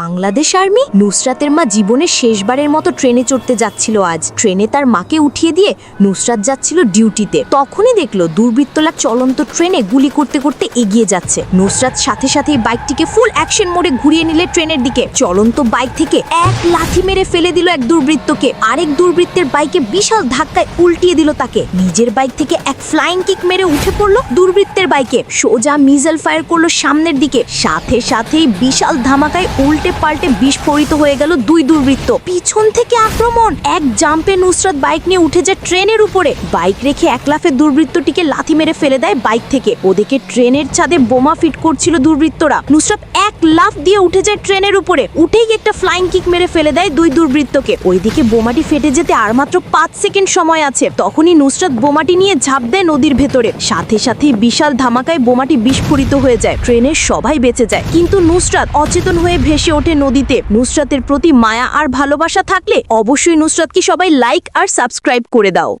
Bangladesh army নুসরাতের মা জীবনের শেষবারের মতো ট্রেনে চড়তে যাচ্ছিল আজ। ট্রেনে তার মাকে উঠিয়ে দিয়ে নুসরাত যাচ্ছিল ডিউটিতে। তখনই দেখল দুর্বৃত্তলা চলন্ত ট্রেনে গুলি করতে করতে এগিয়ে যাচ্ছে। নুসরাত সাথে সাথেই বাইকটিকে ফুল অ্যাকশন মোডে ঘুরিয়ে নিলে ট্রেনের দিকে। চলন্ত বাইক থেকে এক লাথি মেরে ফেলে দিল এক দুর্বৃত্তকে। আরেক দুর্বৃত্তের বাইকে বিশাল ধাক্কায় উল্টিয়ে দিল তাকে। নিজের বাইক থেকে এক ফ্লাইং কিক মেরে উঠে পড়ল দুর্বৃত্তের বাইকে। সোজা মিসাইল ফায়ার করল সামনের দিকে। সাথে সাথেই বিশাল ধামাকায় উল্টে পাল্টে বিস্ফোরিত হয়ে গেল দুই দুর্বৃত্ত। পিছন থেকে আক্রমণ। এক জাম্পে নুসরাত বাইক নিয়ে উঠে যায় ট্রেনের উপরে। বাইক রেখে এক লাফে দুর্বৃত্তটিকে লাথি মেরে ফেলে দেয় বাইক থেকে। ওদিকে ট্রেনের ছাদে বোমা ফিট করছিল দুর্বৃত্তরা। নুসরাত এক লাফ দিয়ে উঠে যায় ট্রেনের উপরে। উঠেই একটা ফ্লাইং কিক মেরে ফেলে দেয় দুই দুর্বৃত্তকে। ওইদিকে বোমাটি ফেটে যেতে আর মাত্র পাঁচ সেকেন্ড সময় আছে। তখনই নুসরাত বোমাটি নিয়ে ঝাঁপ দেয় নদীর ভেতরে। সাথে সাথে বিশাল ধামাকায় বোমাটি বিস্ফোরিত হয়ে যায়। ট্রেনের সবাই বেঁচে যায়। কিন্তু নুসরাত অচেতন হয়ে ভেসে ওঠে নদীতে। নুসরাতের প্রতি মায়া আর ভালোবাসা থাকলে অবশ্যই নুসরাতকে সবাই লাইক আর সাবস্ক্রাইব করে দাও।